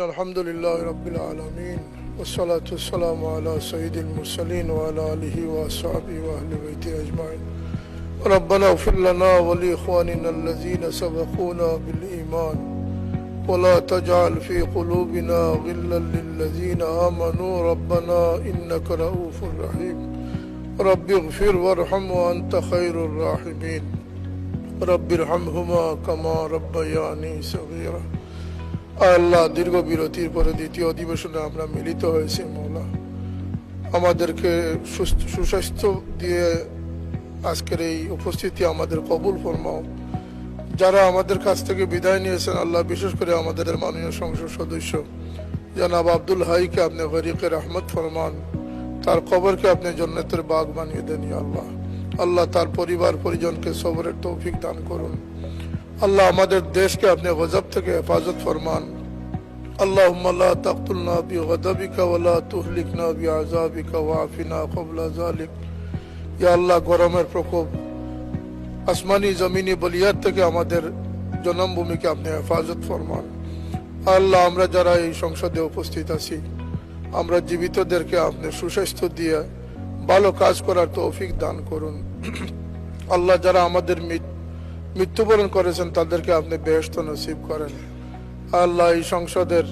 الحمد لله رب العالمين والصلاة والسلام على سيد المرسلين وعلى آله وأصحابه وأهل بيته أجمعين. ربنا اغفر لنا ولإخواننا الذين سبقونا بالإيمان ولا تجعل في قلوبنا غلا للذين آمنوا. ربنا إنك رؤوف رحيم. رب اغفر وارحم وأنت خير الراحمين. رب ارحمهما كما ربياني صغيرا. আল্লাহ দীর্ঘ বিরতির পরে দ্বিতীয় অধিবেশনে আমরা মিলিত হয়েছি, মৌলা। আমাদেরকে সুস্বাস্থ্য দিয়ে আজকের এই উপস্থিতি আমাদের কবুল ফরমাও। যারা আমাদের কাছ থেকে বিদায় নিয়েছেন, আল্লাহ বিশেষ করে আমাদের মাননীয় সংসদ সদস্য, জনাব আব্দুল হাইকে আপনি গরিকে রহমত ফরমান, তার কবরকে আপনি জন্নতের বাঘ বানিয়ে দেন আল্লাহ। আল্লাহ তার পরিবার পরিজনকে সবরের তৌফিক দান করুন। আল্লাহ আমাদের দেশকে আপনি গজব থেকে হেফাজত ফরমান اللهم لا تقتلنا بغضبك ولا تهلكنا بعذابك وعافنا قبل ذلك ইয়া আল্লাহ গরমের প্রকোপ আসমানি জমিনি বলিয়ার থেকে আমাদের জন্মভূমিকে আপনি হেফাজত ফরমান আল্লাহ আমরা যারা এই সংসদে উপস্থিত আছি আমরা জীবিতদেরকে আপনি সুস্বাস্থ্য দিয়ে ভালো কাজ করার তৌফিক দান করুন আল্লাহ যারা আমাদের মৃত- মৃত্যুবরণ করেছেন তাদেরকে আপনি বেহস্ত নসিব করেন। আল্লাহ এই সংসদের